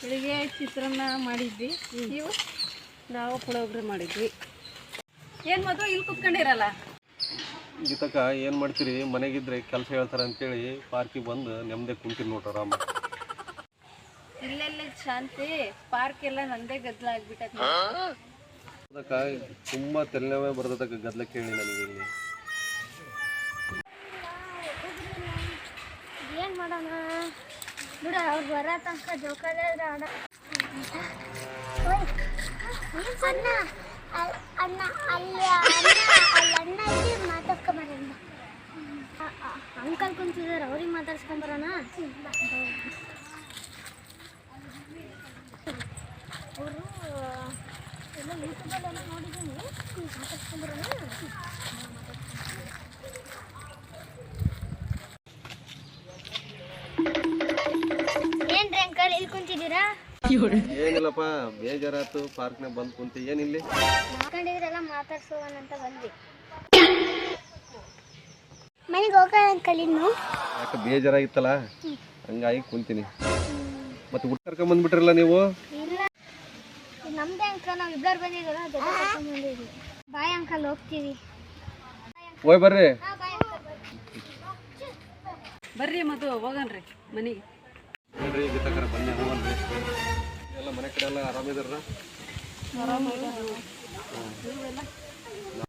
ಬೆಳಿಗ್ಗೆ ಚಿತ್ರಾನ್ನ ಮಾಡಿದ್ವಿ. ನೀವು? ನಾವು ಪುಳೋಗ್ರೆ ಮಾಡಿದ್ವಿ. ಏನು ಮದುವೆ? ಇಲ್ಲಿ ಕುತ್ಕೊಂಡಿರಲ್ಲ? ಗೀತಕ್ಕ ಏನು ಮಾಡ್ತೀರಿ? ಮನೆಗಿದ್ರೆ ಕೆಲಸ ಹೇಳ್ತಾರೆ ಅಂತೇಳಿ ಪಾರ್ಕಿಗೆ ಬಂದು ನೆಮ್ಮದಿ ಕುಂತೀನಿ ನೋಡ್ರಿ ಆರಾಮ. ಇಲ್ಲೆಲ್ಲ ಶಾಂತಿ ಪಾರ್ಕ್ ಎಲ್ಲ ನಂದೇ ಗದ್ದಲ ಆಗ್ಬಿಟ್ಟೈತಿ ಅದಕ್ಕೆ ತುಂಬ ತಲೆನೋವೇ ಬರ್ತದಕ್ಕ ಗದ್ಲ ಕೇಳಿ ನನಗೆ ಇಲ್ಲಿ. ಏನು ಮಾಡೋಣ? ಬಿಡು, ಅವ್ರು ಬರೋ ತನಕ ಜೋಕಾಲಿ ಆಡ. ಅಣ್ಣ ಅಣ್ಣ, ಅಲ್ಲಿ ಅಲ್ಲಿ ಅಣ್ಣ ಇದ್ದು ಮಾತಾಡ್ಕೊಂಬರೋಣ ಅಂಕಲ್ ಕುಂತಿದ್ದಾರೆ ಅವ್ರಿಗೆ ಮಾತಾಡ್ಸ್ಕೊಂಬರೋಣ ಅವರು ಎಲ್ಲ ಯೂಟ್ಯೂಬಲ್ಲೆಲ್ಲ ನೋಡಿದ್ದೀನಿ. ಇಲ್ಲಿ ಕುಂತಿದ್ದೀರಾ ಏನಿಲ್ಲಪ್ಪ ಬೇಜಾರಾತು ಪಾರ್ಕ್ನಾಗ ಬಂದು ಕುಂತಿ ಏನಿಲ್ಲಿ? ಮಾತಾಡಿದ್ರೆಲ್ಲ ಮಾತಾಡ್ಸೋಣ ಅಂತ ಬಂದ್ವಿ. ಮನೆಗೆ ಹೋಗೋಣ ಅಂಕಲ್ ಇನ್ನು? ಯಾಕೆ ಬೇಜಾರಾಗಿತ್ತಲ್ಲ? ಹಂಗಾಗಿ ಕುಂತೀನಿ. ಮತ್ತೆ ಊಟ ಬಿಟ್ರಲ್ಲ ನೀವು? ಇಲ್ಲ. ನಮ್ದೇ ಅಂಕಲ್ ನಾವು ಇಬ್ಬರು ಬಂದಿದ್ದೀರ ಜೊತೆ ಕರ್ಕೊಂಡ್ ಬಂದಿದ್ವಿ. ಬಾಯ್ ಅಂಕಲ್ ಹೋಗ್ತೀವಿ. ಹೋಯ್ ಬರ್ರಿ. ಹಾಂ ಬಾಯ್ ಬರ್ರಿ ಮದು ಹೋಗನ್ರಿ ಮನೆಗೆ. ಎಲ್ಲ ಆರಾಮಿದಾರ? ಆರಾಮ